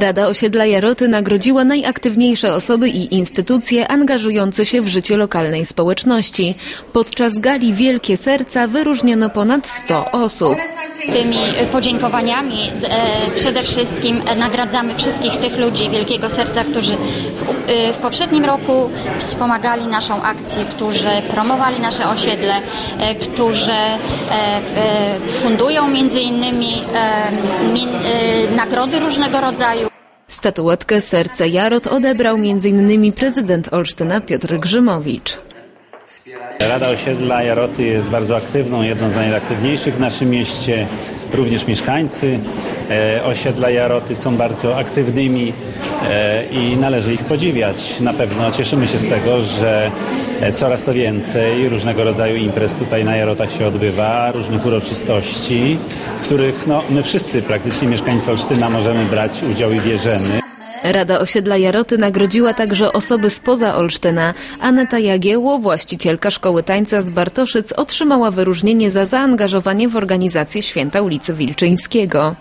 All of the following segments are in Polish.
Rada Osiedla Jaroty nagrodziła najaktywniejsze osoby i instytucje angażujące się w życie lokalnej społeczności. Podczas gali Wielkie Serca wyróżniono ponad 100 osób. Tymi podziękowaniami e, przede wszystkim nagradzamy wszystkich tych ludzi Wielkiego Serca, którzy w, e, w poprzednim roku wspomagali naszą akcję, którzy promowali nasze osiedle, e, którzy fundują między innymi mi, nagrody różnego rodzaju. Statuetkę Serce Jarot odebrał m.in. prezydent Olsztyna Piotr Grzymowicz. Rada Osiedla Jaroty jest bardzo aktywną, jedną z najaktywniejszych w naszym mieście. Również mieszkańcy e, osiedla Jaroty są bardzo aktywnymi e, i należy ich podziwiać. Na pewno cieszymy się z tego, że e, coraz to więcej różnego rodzaju imprez tutaj na Jarotach się odbywa, różnych uroczystości, w których no, my wszyscy praktycznie mieszkańcy Olsztyna możemy brać udział i bierzemy. Rada Osiedla Jaroty nagrodziła także osoby spoza Olsztyna. Aneta Jagiełło, właścicielka szkoły tańca z Bartoszyc, otrzymała wyróżnienie za zaangażowanie w organizację Święta ulicy Wilczyńskiego.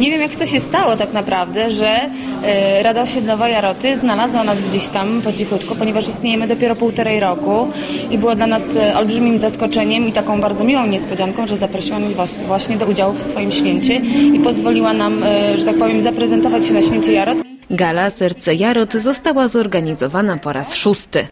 Nie wiem, jak to się stało tak naprawdę, że e, Rada Osiedlowa Jaroty znalazła nas gdzieś tam po cichutku, ponieważ istniejemy dopiero półtorej roku i było dla nas e, olbrzymim zaskoczeniem i taką bardzo miłą niespodzianką, że zaprosiła was- właśnie do udziału w swoim święcie i pozwoliła nam, e, że tak powiem, zaprezentować się na święcie Jarot. Gala Serce Jarot została zorganizowana po raz szósty.